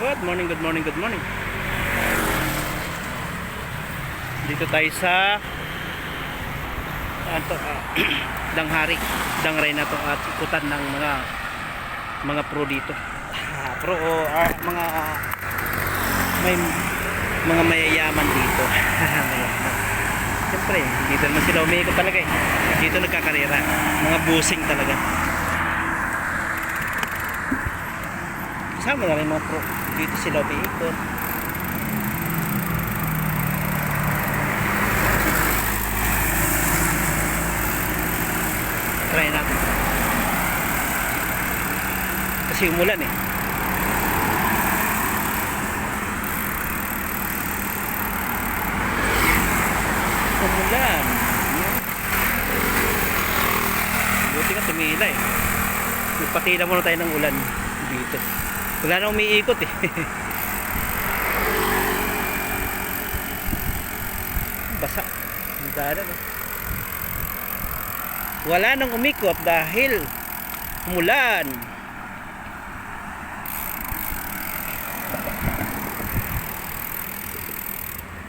Good morning, good morning, good morning. Dito tayo sa ato, ah, danghari, dangray na to at ikutan ng mga mga pro dito. Ah, pro o ah, mga may mga mayayaman dito. Siyempre, dito naman sila umiikot talaga eh. Dito nagkakarera. Mga busing talaga. Kasama na rin mga pro. Dito sila umiikot. Try natin. Kasi umulan eh. Umulan. Buti ka tumila eh. Magpatila muna tayo ng ulan dito. Wala na umiikot eh. Basa. Ang no? Wala nang umikot dahil umulan.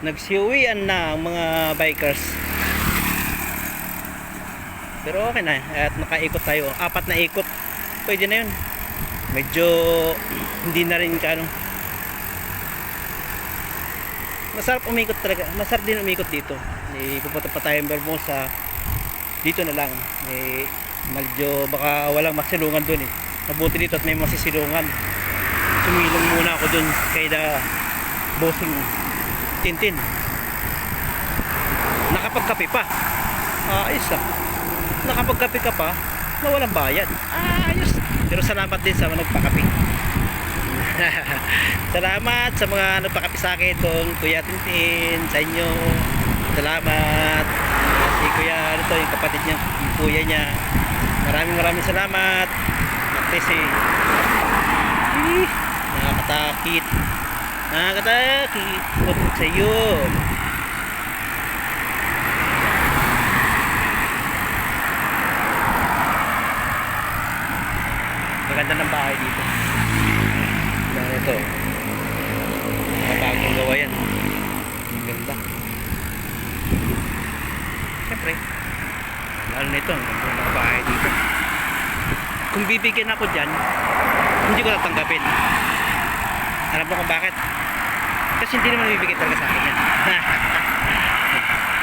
Nagsiuwian na ang mga bikers. Pero okay na at nakaikot tayo. Apat na ikot. Pwede na yun. Medyo hindi na rin kano. Masarap umikot talaga. Masarap din umikot dito. Eh, pupunta pa tayo Bermosa. Dito na lang. Eh, medyo baka walang masilungan dun eh. Mabuti dito at may masisilungan. Sumilong muna ako dun kay da bossing Tintin. Nakapagkape pa. Ayos ah. Nakapagkape ka pa na walang bayad. Ayos. Pero salamat din sa mga nagpakape. salamat sa mga nagpakape sa akin doon, Kuya Tintin, sa inyo. Salamat. Si Kuya, ano to, yung kapatid niya, yung kuya niya. Maraming maraming salamat. At least eh, nakakatakit. Nakakatakit. Huwag sa iyo. Bahay dito. Ano ito? Mga bagong gawa yan. Ganda. Siyempre, lalo na ito, ang ganda ng dito. Kung bibigyan ako dyan, hindi ko tatanggapin. Alam mo kung bakit? Kasi hindi naman bibigay talaga sa akin yan.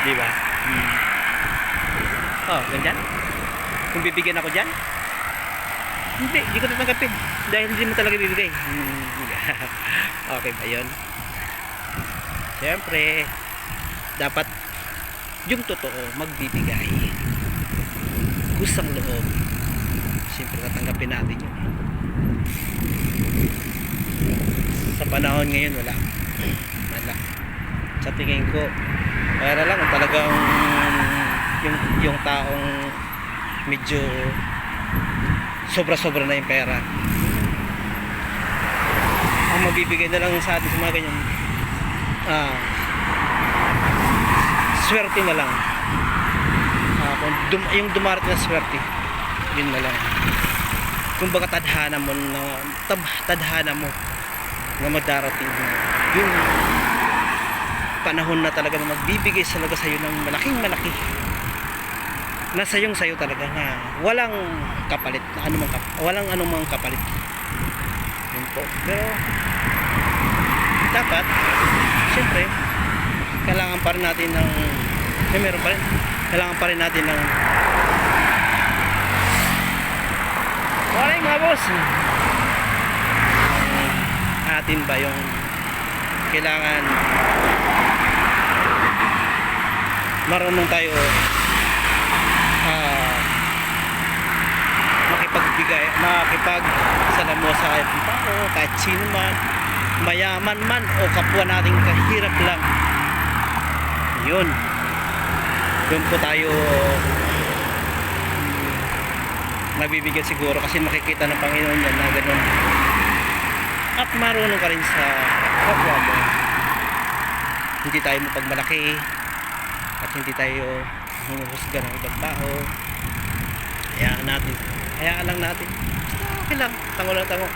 Di ba? Hmm. Oh, ganyan? Kung bibigyan ako dyan, hindi, hindi ko tatanggapin. Dahil hindi mo talaga bibigay. Okay ba yun? Siyempre, dapat yung totoo magbibigay. Kusang loob. Siyempre, tatanggapin natin yun. Sa panahon ngayon, wala. Wala. Sa tingin ko, pera lang talagang yung, yung taong medyo sobra-sobra na yung pera. Ang mabibigay na lang sa atin sa mga ganyan, ah, swerte na lang. Ah, kung dum, yung dumarating na swerte, yun na lang. Kung baga tadhana mo na, tab, tadhana mo na madarating yung panahon na talaga na magbibigay talaga sa iyo ng malaking malaki nasa yung sayo talaga na walang kapalit na anumang kap walang anumang kapalit. Yun po. Pero dapat siyempre kailangan pa rin natin ng eh, meron pa rin kailangan pa rin natin ng Morning mga boss. Atin ba yung kailangan marunong tayo makipagbigay makipag mo sa kahit tao kahit sino man mayaman man o kapwa nating kahirap lang. Yun. Doon po tayo nabibigyan siguro kasi makikita ng Panginoon yan na ganun. At marunong ka rin sa kapwa mo. Hindi tayo mapagmalaki at hindi tayo humuhusga ng ibang tao. Hayaan natin. Hayaan lang natin. Okay lang. Tango lang tango.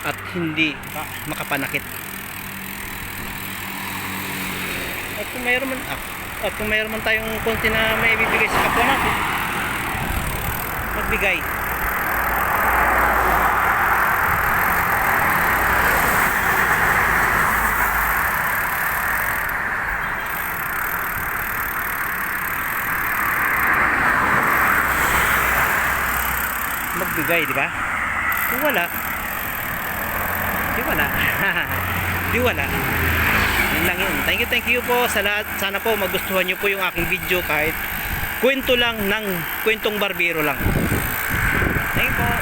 At hindi pa makapanakit. At kung mayroon man ah, at kung mayroon man tayong konti na may bibigay sa kapwa natin, magbigay. Magbigay, di ba? Kung wala, di wala. di wala. Yun lang yun. Thank you, thank you po sa lahat. Sana po magustuhan nyo po yung aking video kahit kwento lang ng kwentong barbero lang. Thank you po.